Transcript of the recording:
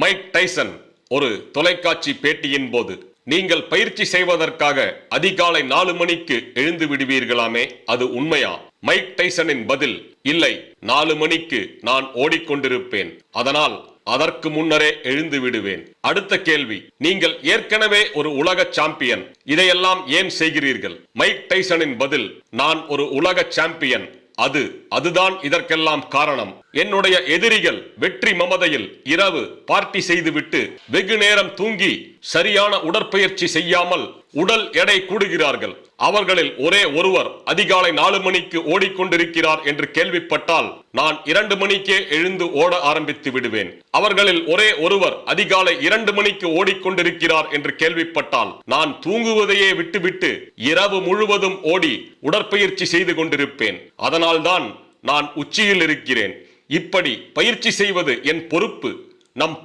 Mike Tyson ஒரு தொலைக்காட்சி பேட்டியின் போது நீங்கள் பயிற்சி செய்வதற்காக அதிகாலை நாலு மணிக்கு எழுந்து விடுவீர்களாமே அது உண்மையா? மைக் டைசனின் பதில் இல்லை நாலு மணிக்கு நான் ஓடிக்கொண்டிருப்பேன் அதனால் அதற்கு முன்னரே எழுந்து விடுவேன். அடுத்த கேள்வி நீங்கள் ஏற்கனவே ஒரு உலக சாம்பியன் இதையெல்லாம் ஏன் செய்கிறீர்கள்? மைக் டைசனின் பதில் நான் ஒரு உலக சாம்பியன் அது அதுதான் இதற்கெல்லாம் காரணம். என்னுடைய எதிரிகள் வெற்றி மமதையில் இரவு பார்ட்டி செய்துவிட்டு வெகு நேரம் தூங்கி சரியான உடற்பயிற்சி செய்யாமல் உடல் எடை கூடுகிறார்கள். அவர்களில் ஒரே ஒருவர் அதிகாலை நாலு மணிக்கு ஓடிக்கொண்டிருக்கிறார் என்று கேள்விப்பட்டால் நான் இரண்டு மணிக்கே எழுந்து ஓட ஆரம்பித்து விடுவேன். அவர்களில் ஒரே ஒருவர் அதிகாலை இரண்டு மணிக்கு ஓடிக்கொண்டிருக்கிறார் என்று கேள்விப்பட்டால் நான் தூங்குவதையே விட்டுவிட்டு இரவு முழுவதும் ஓடி உடற்பயிற்சி செய்து கொண்டிருப்பேன். அதனால்தான் நான் உச்சியில் இருக்கிறேன். இப்படி பயிற்சி செய்வது என் பொறுப்பு. நம்